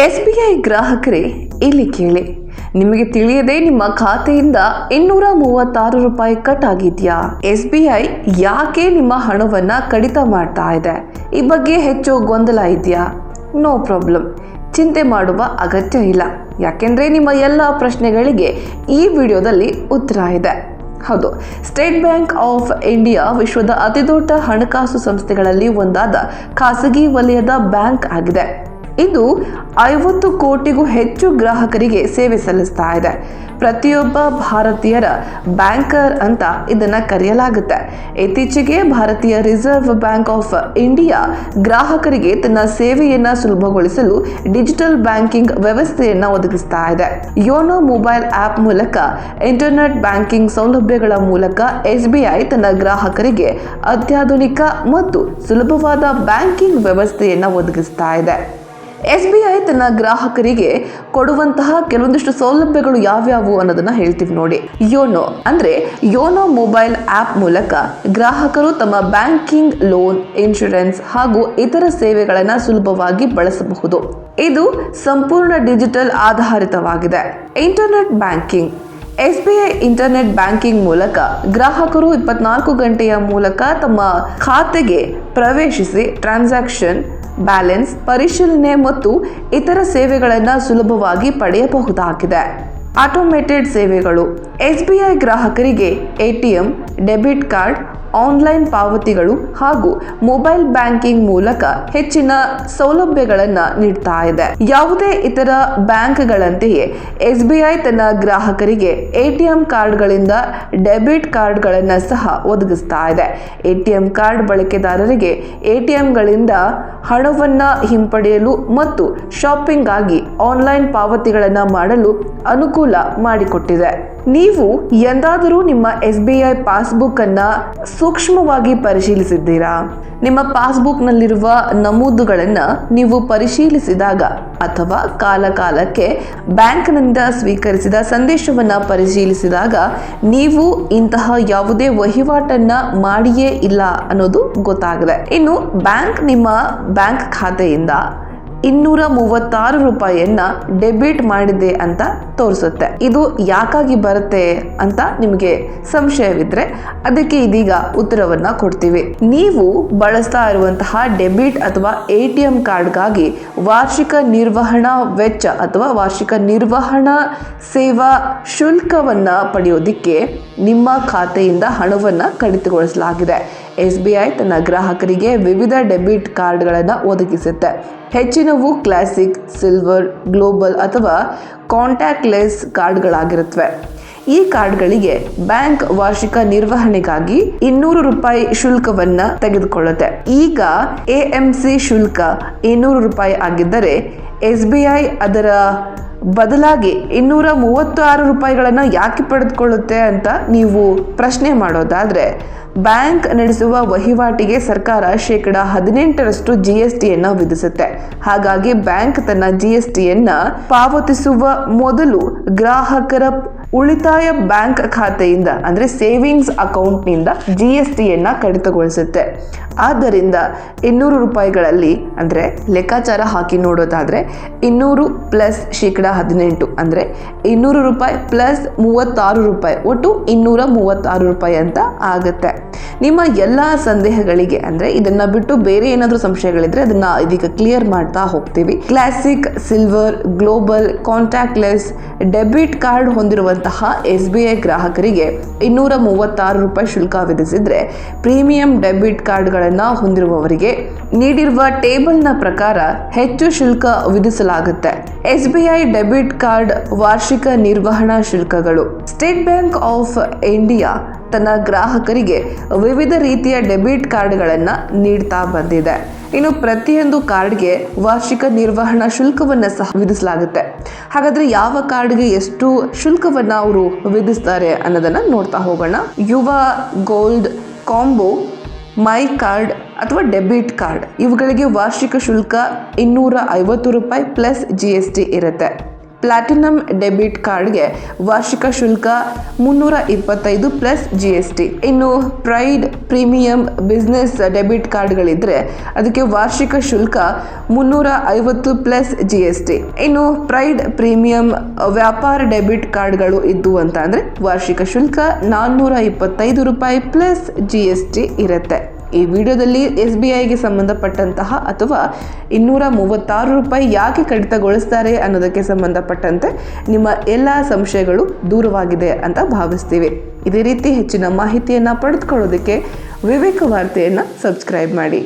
S B I ಗ್ರಾಹಕರೇ, ಇಲ್ಲಿ ಕೇಳಿ. ನಿಮಗೆ ತಿಳಿಯದೆ ನಿಮ್ಮ ಖಾತೆಯಿಂದ ಇನ್ನೂರ ಮೂವತ್ತಾರು ರೂಪಾಯಿ ಕಟ್ ಆಗಿದ್ಯಾ? ಎಸ್ ಬಿ ಐ ಯಾಕೆ ನಿಮ್ಮ ಹಣವನ್ನ ಕಡಿತ ಮಾಡ್ತಾ ಇದೆ? ಈ ಬಗ್ಗೆ ಹೆಚ್ಚು ಗೊಂದಲ ಇದೆಯಾ? No problem. ಚಿಂತೆ ಮಾಡುವ ಅಗತ್ಯ ಇಲ್ಲ. ಯಾಕೆಂದರೆ ನಿಮ್ಮ ಎಲ್ಲ ಪ್ರಶ್ನೆಗಳಿಗೆ ಈ ವಿಡಿಯೋದಲ್ಲಿ ಉತ್ತರ ಇದೆ. ಹೌದು, ಸ್ಟೇಟ್ ಬ್ಯಾಂಕ್ ಆಫ್ ಇಂಡಿಯಾ ವಿಶ್ವದ ಅತಿದೊಡ್ಡ ಹಣಕಾಸು ಸಂಸ್ಥೆಗಳಲ್ಲಿ ಒಂದಾದ ಖಾಸಗಿ ವಲಯದ ಬ್ಯಾಂಕ್ ಆಗಿದೆ. ಇದು ಐವತ್ತು ಕೋಟಿಗೂ ಹೆಚ್ಚು ಗ್ರಾಹಕರಿಗೆ ಸೇವೆ ಸಲ್ಲಿಸ್ತಾ ಇದೆ. ಪ್ರತಿಯೊಬ್ಬ ಭಾರತೀಯರ ಬ್ಯಾಂಕರ್ ಅಂತ ಇದನ್ನ ಕರೆಯಲಾಗುತ್ತೆ. ಇತ್ತೀಚೆಗೆ ಭಾರತೀಯ ರಿಸರ್ವ್ ಬ್ಯಾಂಕ್ ಆಫ್ ಇಂಡಿಯಾ ಗ್ರಾಹಕರಿಗೆ ತನ್ನ ಸೇವೆಯನ್ನ ಸುಲಭಗೊಳಿಸಲು ಡಿಜಿಟಲ್ ಬ್ಯಾಂಕಿಂಗ್ ವ್ಯವಸ್ಥೆಯನ್ನ ಒದಗಿಸ್ತಾ ಇದೆ. ಯೋನೋ ಮೊಬೈಲ್ ಆಪ್ ಮೂಲಕ ಇಂಟರ್ನೆಟ್ ಬ್ಯಾಂಕಿಂಗ್ ಸೌಲಭ್ಯಗಳ ಮೂಲಕ ಎಸ್ಬಿಐ ತನ್ನ ಗ್ರಾಹಕರಿಗೆ ಅತ್ಯಾಧುನಿಕ ಮತ್ತು ಸುಲಭವಾದ ಬ್ಯಾಂಕಿಂಗ್ ವ್ಯವಸ್ಥೆಯನ್ನು ಒದಗಿಸ್ತಾ ಇದೆ. ಎಸ್ ಬಿ ಐ ತನ್ನ ಗ್ರಾಹಕರಿಗೆ ಕೊಡುವಂತಹ ಕೆಲವೊಂದಿಷ್ಟು ಸೌಲಭ್ಯಗಳು ಯಾವ್ಯಾವು ಅನ್ನೋದನ್ನ ಹೇಳ್ತೀವಿ ನೋಡಿ. ಯೋನೋ ಅಂದ್ರೆ ಯೋನೋ ಮೊಬೈಲ್ ಆಪ್ ಮೂಲಕ ಗ್ರಾಹಕರು ತಮ್ಮ ಬ್ಯಾಂಕಿಂಗ್ ಲೋನ್, ಇನ್ಶೂರೆನ್ಸ್ ಹಾಗೂ ಇತರ ಸೇವೆಗಳನ್ನು ಸುಲಭವಾಗಿ ಬಳಸಬಹುದು. ಇದು ಸಂಪೂರ್ಣ ಡಿಜಿಟಲ್ ಆಧಾರಿತವಾಗಿದೆ. Internet banking S B I internet banking ಮೂಲಕ ಗ್ರಾಹಕರು ಇಪ್ಪತ್ನಾಲ್ಕು ಗಂಟೆಯ ಮೂಲಕ ತಮ್ಮ ಖಾತೆಗೆ ಪ್ರವೇಶಿಸಿ ಟ್ರಾನ್ಸಾಕ್ಷನ್, ಬ್ಯಾಲೆನ್ಸ್, ಪರಿಶೀಲನೆ ಮತ್ತು ಇತರ ಸೇವೆಗಳನ್ನು ಸುಲಭವಾಗಿ ಪಡೆಯಬಹುದಾಗಿದೆ. ಆಟೋಮೇಟೆಡ್ ಸೇವೆಗಳು. ಎಸ್ ಬಿ ಐ ಗ್ರಾಹಕರಿಗೆ ಎಟಿಎಂ ಡೆಬಿಟ್ ಕಾರ್ಡ್ ಆನ್ಲೈನ್ ಪಾವತಿಗಳು ಹಾಗೂ ಮೊಬೈಲ್ ಬ್ಯಾಂಕಿಂಗ್ ಮೂಲಕ ಹೆಚ್ಚಿನ ಸೌಲಭ್ಯಗಳನ್ನು ನೀಡ್ತಾ ಇದೆ. ಯಾವುದೇ ಇತರ ಬ್ಯಾಂಕ್ಗಳಂತೆಯೇ ಎಸ್ ಬಿ ತನ್ನ ಗ್ರಾಹಕರಿಗೆ ಎಟಿಎಂ ಕಾರ್ಡ್ಗಳಿಂದ ಡೆಬಿಟ್ ಕಾರ್ಡ್ಗಳನ್ನು ಸಹ ಒದಗಿಸ್ತಾ ಇದೆ. ಎಟಿಎಂ ಕಾರ್ಡ್ ಬಳಕೆದಾರರಿಗೆ ಎಟಿಎಂಗಳಿಂದ ಹಣವನ್ನು ಹಿಂಪಡೆಯಲು ಮತ್ತು ಶಾಪಿಂಗ್ ಆಗಿ ಆನ್ಲೈನ್ ಪಾವತಿಗಳನ್ನು ಮಾಡಲು ಅನುಕೂಲ ಮಾಡಿಕೊಟ್ಟಿದೆ. ನೀವು ಎಂದಾದರೂ ನಿಮ್ಮ ಎಸ್ ಬಿ ಐ ಪಾಸ್ಬುಕ್ ಅನ್ನ ಸೂಕ್ಷ್ಮವಾಗಿ ಪರಿಶೀಲಿಸಿದ್ದೀರಾ? ನಿಮ್ಮ ಪಾಸ್ಬುಕ್ನಲ್ಲಿರುವ ನಮೂದುಗಳನ್ನು ನೀವು ಪರಿಶೀಲಿಸಿದಾಗ ಅಥವಾ ಕಾಲಕಾಲಕ್ಕೆ ಬ್ಯಾಂಕ್ನಿಂದ ಸ್ವೀಕರಿಸಿದ ಸಂದೇಶವನ್ನು ಪರಿಶೀಲಿಸಿದಾಗ ನೀವು ಇಂತಹ ಯಾವುದೇ ವಹಿವಾಟನ್ನ ಮಾಡಿಯೇ ಇಲ್ಲ ಅನ್ನೋದು ಗೊತ್ತಾಗಿದೆ. ಇನ್ನು ಬ್ಯಾಂಕ್ ನಿಮ್ಮ ಬ್ಯಾಂಕ್ ಖಾತೆಯಿಂದ ಇನ್ನೂರ ಮೂವತ್ತಾರು ರೂಪಾಯಿಯನ್ನ ಡೆಬಿಟ್ ಮಾಡಿದೆ ಅಂತ ತೋರಿಸುತ್ತೆ. ಇದು ಯಾಕಾಗಿ ಬರುತ್ತೆ ಅಂತ ನಿಮಗೆ ಸಂಶಯವಿದ್ರೆ ಅದಕ್ಕೆ ಇದೀಗ ಉತ್ತರವನ್ನ ಕೊಡ್ತೀವಿ. ನೀವು ಬಳಸ್ತಾ ಇರುವಂತಹ ಡೆಬಿಟ್ ಅಥವಾ ಎ ಟಿ ಎಂ ಕಾರ್ಡ್ಗಾಗಿ ವಾರ್ಷಿಕ ನಿರ್ವಹಣಾ ವೆಚ್ಚ ಅಥವಾ ವಾರ್ಷಿಕ ನಿರ್ವಹಣಾ ಸೇವಾ ಶುಲ್ಕವನ್ನ ಪಡೆಯೋದಿಕ್ಕೆ ನಿಮ್ಮ ಖಾತೆಯಿಂದ ಹಣವನ್ನು ಕಡಿತಗೊಳಿಸಲಾಗಿದೆ. ಎಸ್ ಬಿ ಐ ತನ್ನ ಗ್ರಾಹಕರಿಗೆ ವಿವಿಧ ಡೆಬಿಟ್ ಕಾರ್ಡ್ಗಳನ್ನು ಒದಗಿಸುತ್ತೆ. ಹೆಚ್ಚಿನವು ಕ್ಲಾಸಿಕ್ ಸಿಲ್ವರ್ ಗ್ಲೋಬಲ್ ಅಥವಾ ಕಾಂಟ್ಯಾಕ್ಟ್ಲೆಸ್ ಕಾರ್ಡ್ಗಳಾಗಿರುತ್ತವೆ ಈ ಕಾರ್ಡ್ಗಳಿಗೆ ಬ್ಯಾಂಕ್ ವಾರ್ಷಿಕ ನಿರ್ವಹಣೆಗಾಗಿ ಇನ್ನೂರು ರೂಪಾಯಿ ಶುಲ್ಕವನ್ನ ತೆಗೆದುಕೊಳ್ಳುತ್ತೆ. ಈಗ ಎ ಎಂ ಸಿ ಶುಲ್ಕ ಇನ್ನೂರು ರೂಪಾಯಿ ಆಗಿದ್ದರೆ ಎಸ್ ಬಿ ಐ ಅದರ ಬದಲಾಗಿ ಇನ್ನೂರ ಮೂವತ್ತಾರು ರೂಪಾಯಿಗಳನ್ನು ಯಾಕೆ ಪಡೆದುಕೊಳ್ಳುತ್ತೆ ಅಂತ ನೀವು ಪ್ರಶ್ನೆ ಮಾಡೋದಾದ್ರೆ ಬ್ಯಾಂಕ್ ನಡೆಸುವ ವಹಿವಾಟಿಗೆ ಸರ್ಕಾರ ಶೇಕಡ ಹದಿನೆಂಟರಷ್ಟು ಜಿ ಎಸ್ ಟಿಯನ್ನು ವಿಧಿಸುತ್ತೆ. ಹಾಗಾಗಿ ಬ್ಯಾಂಕ್ ತನ್ನ ಜಿ ಎಸ್ ಟಿಯನ್ನು ಪಾವತಿಸುವ ಮೊದಲು ಗ್ರಾಹಕರ ಉಳಿತಾಯ ಬ್ಯಾಂಕ್ ಖಾತೆಯಿಂದ, ಅಂದರೆ ಸೇವಿಂಗ್ಸ್ ಅಕೌಂಟ್ನಿಂದ ಜಿ ಎಸ್ ಟಿಯನ್ನು ಕಡಿತಗೊಳಿಸುತ್ತೆ. ಆದ್ದರಿಂದ ಇನ್ನೂರು ರೂಪಾಯಿಗಳಲ್ಲಿ, ಅಂದರೆ ಲೆಕ್ಕಾಚಾರ ಹಾಕಿ ನೋಡೋದಾದರೆ ಇನ್ನೂರು ಪ್ಲಸ್ ಶೇಕಡ ಹದಿನೆಂಟು, ಅಂದರೆ ಇನ್ನೂರು ರೂಪಾಯಿ ಪ್ಲಸ್ ಮೂವತ್ತಾರು ರೂಪಾಯಿ, ಒಟ್ಟು ಇನ್ನೂರ ಮೂವತ್ತಾರು ರೂಪಾಯಿ ಅಂತ ಆಗುತ್ತೆ. ನಿಮ್ಮ ಎಲ್ಲ ಸಂದೇಹಗಳಿಗೆ, ಅಂದರೆ ಇದನ್ನು ಬಿಟ್ಟು ಬೇರೆ ಏನಾದರೂ ಸಂಶಯಗಳಿದ್ರೆ ಅದನ್ನು ಇದೀಗ ಕ್ಲಿಯರ್ ಮಾಡ್ತಾ ಹೋಗ್ತೀವಿ. Classic silver global contactless debit card ಹೊಂದಿರುವಂತಹ ಎಸ್ ಬಿ ಐ ಗ್ರಾಹಕರಿಗೆ ಇನ್ನೂರ ಮೂವತ್ತಾರು ರೂಪಾಯಿ ಶುಲ್ಕ ವಿಧಿಸಿದ್ರೆ ಪ್ರೀಮಿಯಂ ಡೆಬಿಟ್ ಕಾರ್ಡ್ಗಳನ್ನು ಹೊಂದಿರುವವರಿಗೆ ನೀಡಿರುವ ಟೇಬಲ್ನ ಪ್ರಕಾರ ಹೆಚ್ಚು ಶುಲ್ಕ ವಿಧಿಸಲಾಗುತ್ತೆ. S B I debit card ವಾರ್ಷಿಕ ನಿರ್ವಹಣಾ ಶುಲ್ಕಗಳು. ಸ್ಟೇಟ್ ಬ್ಯಾಂಕ್ ಆಫ್ ಇಂಡಿಯಾ ತನ್ನ ಗ್ರಾಹಕರಿಗೆ ವಿವಿಧ ರೀತಿಯ ಡೆಬಿಟ್ ಕಾರ್ಡ್ಗಳನ್ನು ನೀಡ್ತಾ ಬಂದಿದೆ. ಇನ್ನು ಪ್ರತಿಯೊಂದು ಕಾರ್ಡ್ಗೆ ವಾರ್ಷಿಕ ನಿರ್ವಹಣಾ ಶುಲ್ಕವನ್ನು ಸಹ ವಿಧಿಸಲಾಗುತ್ತೆ. ಹಾಗಾದ್ರೆ ಯಾವ ಕಾರ್ಡ್ಗೆ ಎಷ್ಟು ಶುಲ್ಕವನ್ನು ಅವರು ವಿಧಿಸ್ತಾರೆ ಅನ್ನೋದನ್ನ ನೋಡ್ತಾ ಹೋಗೋಣ. Yuva gold combo, my card ಅಥವಾ ಡೆಬಿಟ್ ಕಾರ್ಡ್ ಇವುಗಳಿಗೆ ವಾರ್ಷಿಕ ಶುಲ್ಕ ಇನ್ನೂರ ಐವತ್ತು ರೂಪಾಯಿ ಪ್ಲಸ್ ಜಿ ಎಸ್ ಟಿ ಇರುತ್ತೆ. ಪ್ಲಾಟಿನಂ ಡೆಬಿಟ್ ಕಾರ್ಡ್ಗೆ ವಾರ್ಷಿಕ ಶುಲ್ಕ ಮುನ್ನೂರ ಇಪ್ಪತ್ತೈದು ಪ್ಲಸ್ ಜಿ ಎಸ್ ಟಿ ಇನ್ನು ಪ್ರೈಡ್ ಪ್ರೀಮಿಯಂ ಬಿಸ್ನೆಸ್ ಡೆಬಿಟ್ ಕಾರ್ಡ್ಗಳಿದ್ರೆ ಅದಕ್ಕೆ ವಾರ್ಷಿಕ ಶುಲ್ಕ ಮುನ್ನೂರ ಐವತ್ತು ಪ್ಲಸ್ ಜಿ ಎಸ್ ಟಿ ಇನ್ನು ಪ್ರೈಡ್ ಪ್ರೀಮಿಯಂ ವ್ಯಾಪಾರ ಡೆಬಿಟ್ ಕಾರ್ಡ್ಗಳು ಇದ್ದು ಅಂತ ಅಂದರೆ ವಾರ್ಷಿಕ ಶುಲ್ಕ ನಾನ್ನೂರ ಇಪ್ಪತ್ತೈದು ರೂಪಾಯಿ ಪ್ಲಸ್ ಜಿ ಎಸ್ ಟಿ ಇರುತ್ತೆ. ಈ ವಿಡಿಯೋದಲ್ಲಿ ಎಸ್ ಬಿ ಐಗೆ ಸಂಬಂಧಪಟ್ಟಂತಹ ಅಥವಾ ಇನ್ನೂರ ಮೂವತ್ತಾರು ರೂಪಾಯಿ ಯಾಕೆ ಕಡಿತಗೊಳಿಸ್ತಾರೆ ಅನ್ನೋದಕ್ಕೆ ಸಂಬಂಧಪಟ್ಟಂತೆ ನಿಮ್ಮ ಎಲ್ಲ ಸಂಶಯಗಳು ದೂರವಾಗಿದೆ ಅಂತ ಭಾವಿಸ್ತೀವಿ. ಇದೇ ರೀತಿ ಹೆಚ್ಚಿನ ಮಾಹಿತಿಯನ್ನು ಪಡೆದುಕೊಳ್ಳೋದಕ್ಕೆ ವಿವೇಕ ವಾರ್ತೆಯನ್ನು ಸಬ್ಸ್ಕ್ರೈಬ್ ಮಾಡಿ.